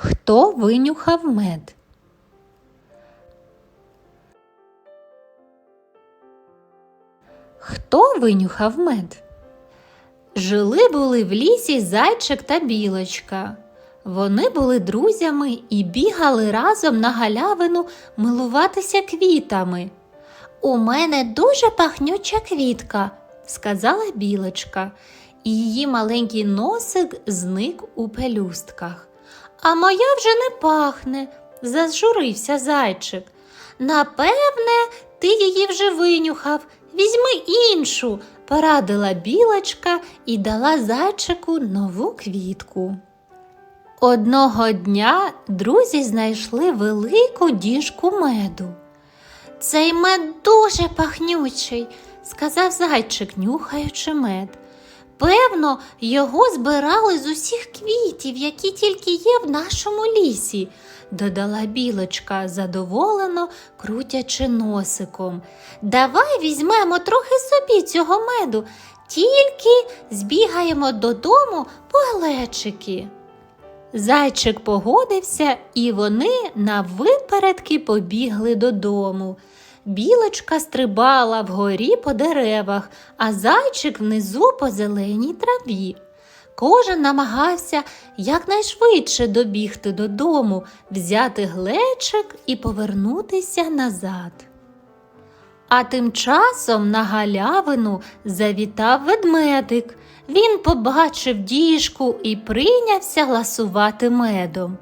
Хто винюхав мед? Хто винюхав мед? Жили були в лісі зайчик та білочка. Вони були друзями і бігали разом на галявину милуватися квітами. У мене дуже пахнюча квітка, сказала білочка, і її маленький носик зник у пелюстках. А моя вже не пахне, зажурився зайчик. Напевне, ти її вже винюхав. Візьми іншу, порадила білочка і дала зайчику нову квітку. Одного дня друзі знайшли велику діжку меду. Цей мед дуже пахнючий, сказав зайчик, нюхаючи мед. Певно, його збирали з усіх квітів, які тільки є в нашому лісі, додала білочка, задоволено крутячи носиком. Давай візьмемо трохи собі цього меду, тільки збігаємо додому по глечики. Зайчик погодився, і вони навипередки побігли додому. Білочка стрибала вгорі по деревах, а зайчик внизу по зеленій траві. Кожен намагався якнайшвидше добігти додому, взяти глечик і повернутися назад. А тим часом на галявину завітав ведмедик. Він побачив діжку і прийнявся ласувати медом.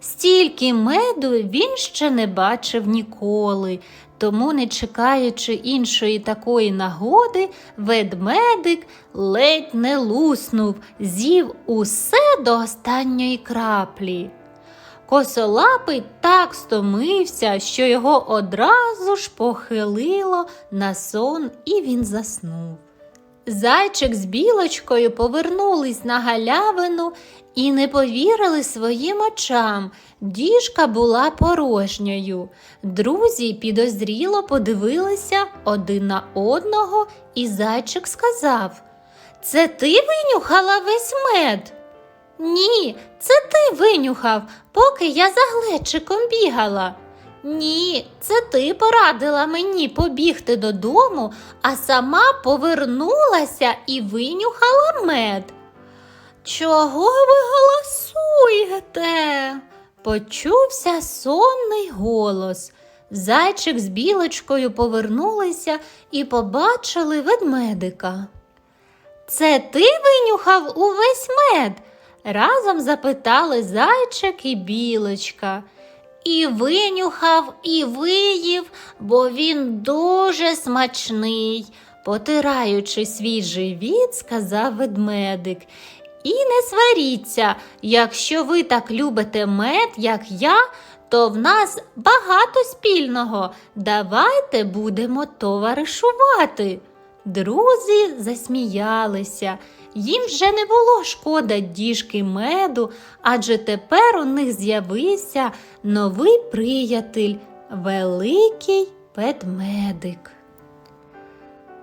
Стільки меду він ще не бачив ніколи, тому, не чекаючи іншої такої нагоди, ведмедик ледь не луснув, з'їв усе до останньої краплі. Косолапий так стомився, що його одразу ж похилило на сон, і він заснув. Зайчик з білочкою повернулись на галявину і не повірили своїм очам. Діжка була порожньою. Друзі підозріло подивилися один на одного, і зайчик сказав: Це ти винюхала весь мед? Ні, це ти винюхав, поки я за глечиком бігала. Ні, це ти порадила мені побігти додому, а сама повернулася і винюхала мед. Чого ви голосуєте? Почувся сонний голос. Зайчик з білочкою повернулися і побачили ведмедика. Це ти винюхав увесь мед? разом запитали зайчик і білочка. І винюхав, і виїв, бо він дуже смачний, потираючи свій живіт, сказав ведмедик. І не сваріться, якщо ви так любите мед, як я, то в нас багато спільного. Давайте будемо товаришувати. Друзі засміялися. Їм вже не було шкода діжки меду, адже тепер у них з'явився новий приятель, великий ведмедик.